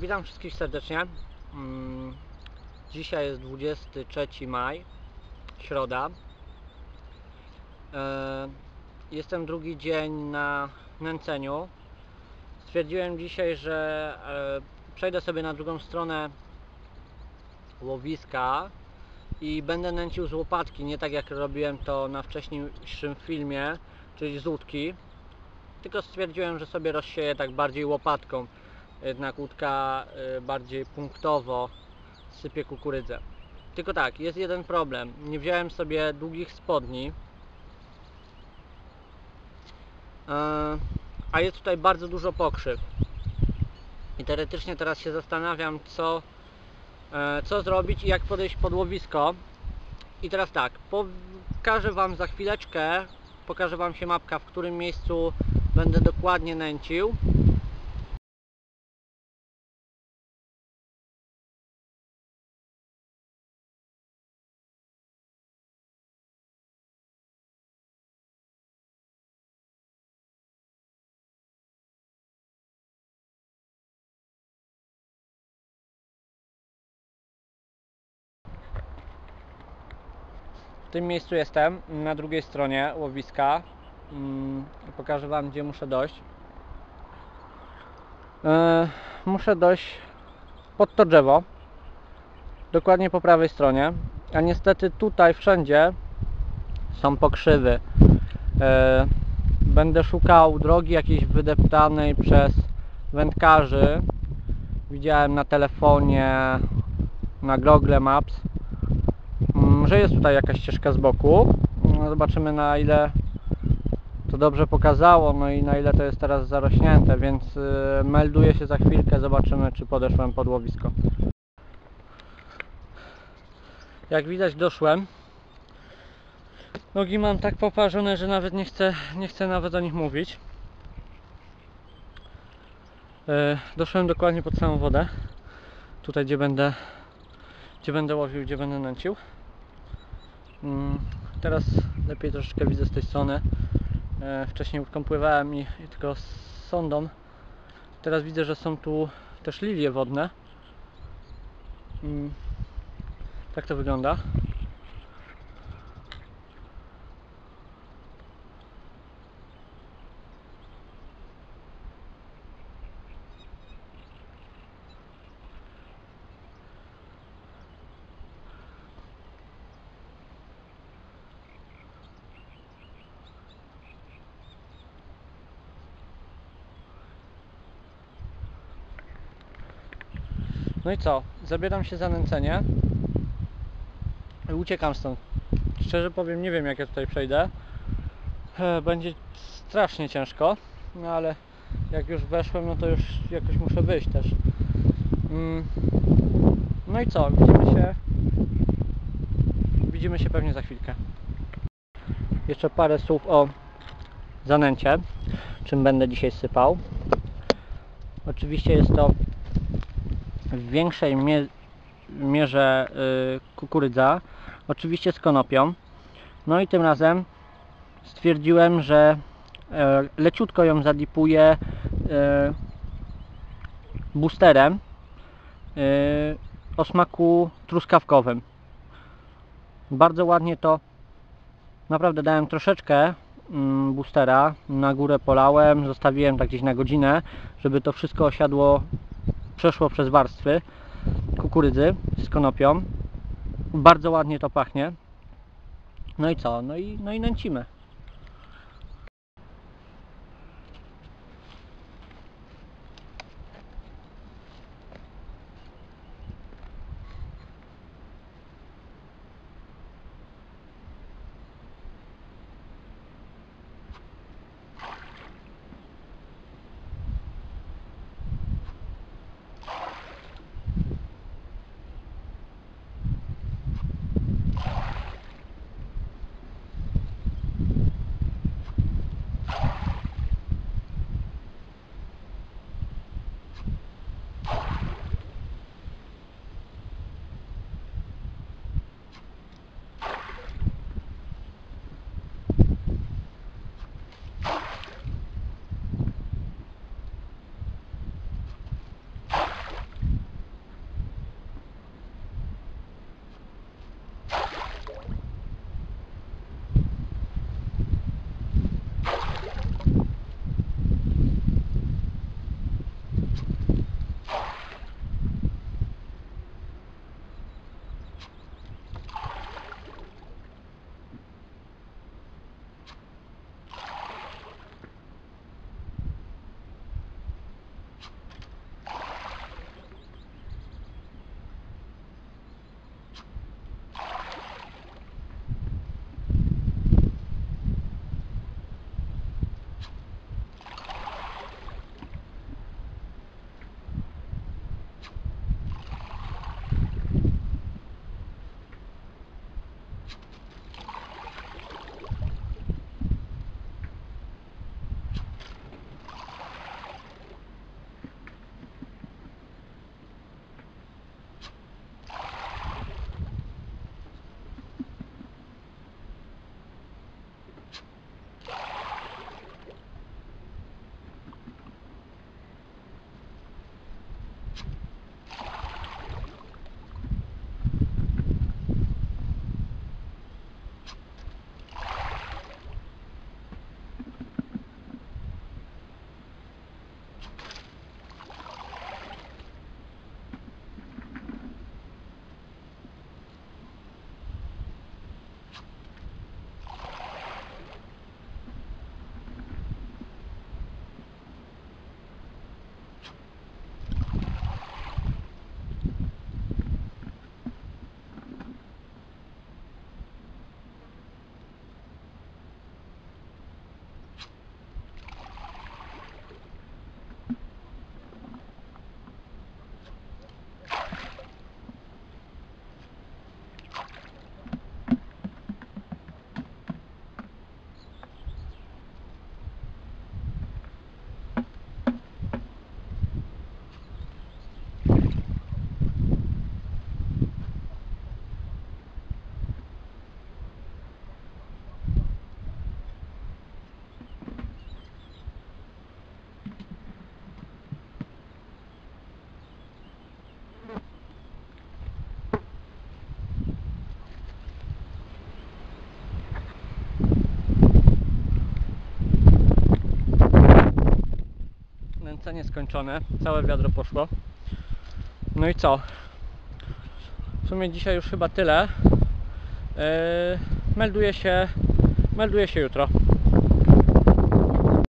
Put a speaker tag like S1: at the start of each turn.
S1: Witam wszystkich serdecznie. Mm, Dzisiaj jest 23 maj, środa. E, Jestem drugi dzień na nęceniu. Stwierdziłem dzisiaj, że e, przejdę sobie na drugą stronę łowiska i będę nęcił z łopatki, nie tak jak robiłem to na wcześniejszym filmie, czyli z łódki. Tylko stwierdziłem, że sobie rozsieję tak bardziej łopatką jednak łódka y, bardziej punktowo sypie kukurydzę. Tylko tak, jest jeden problem. Nie wziąłem sobie długich spodni. E, A jest tutaj bardzo dużo pokrzyw. I teoretycznie teraz się zastanawiam, co, e, co zrobić i jak podejść pod łowisko. I teraz tak, pokażę Wam za chwileczkę, pokażę Wam się mapka, w którym miejscu będę dokładnie nęcił. W tym miejscu jestem, na drugiej stronie łowiska. Mm, Pokażę Wam, gdzie muszę dojść. E, muszę dojść pod to drzewo, dokładnie po prawej stronie. A niestety tutaj wszędzie są pokrzywy. E, będę szukał drogi jakiejś wydeptanej przez wędkarzy. Widziałem na telefonie, na Google Maps że jest tutaj jakaś ścieżka z boku. No, Zobaczymy na ile to dobrze pokazało, no i na ile to jest teraz zarośnięte, więc y, melduję się za chwilkę, zobaczymy czy podeszłem pod łowisko. Jak widać doszłem. Nogi mam tak poparzone, że nawet nie chcę, nie chcę nawet o nich mówić. Y, Doszłem dokładnie pod samą wodę. Tutaj gdzie będę gdzie będę łowił, gdzie będę nęcił. Mm, Teraz lepiej troszeczkę widzę z tej strony. E, Wcześniej łódką pływałem i, tylko z sondą. Teraz widzę, że są tu też lilie wodne. Mm, Tak to wygląda. No i co? Zabieram się za nęcenie. I uciekam stąd. Szczerze powiem, nie wiem jak ja tutaj przejdę. E, Będzie strasznie ciężko, no ale jak już weszłem, no to już jakoś muszę wyjść też. Mm. No i co? Widzimy się. Widzimy się pewnie za chwilkę. Jeszcze parę słów o zanęcie, czym będę dzisiaj sypał. Oczywiście jest to w większej mie mierze y, kukurydza, oczywiście z konopią. No i tym razem stwierdziłem, że e, leciutko ją zadipuję e, boosterem e, o smaku truskawkowym. Bardzo ładnie to naprawdę dałem troszeczkę mm, boostera, na górę polałem, zostawiłem tak gdzieś na godzinę, żeby to wszystko osiadło przeszło przez warstwy kukurydzy z konopią. Bardzo ładnie to pachnie. No i co? No i, no i nęcimy. Końca nieskończone. Całe wiadro poszło. No i co? W sumie dzisiaj już chyba tyle. Yy, melduję się, melduję się jutro.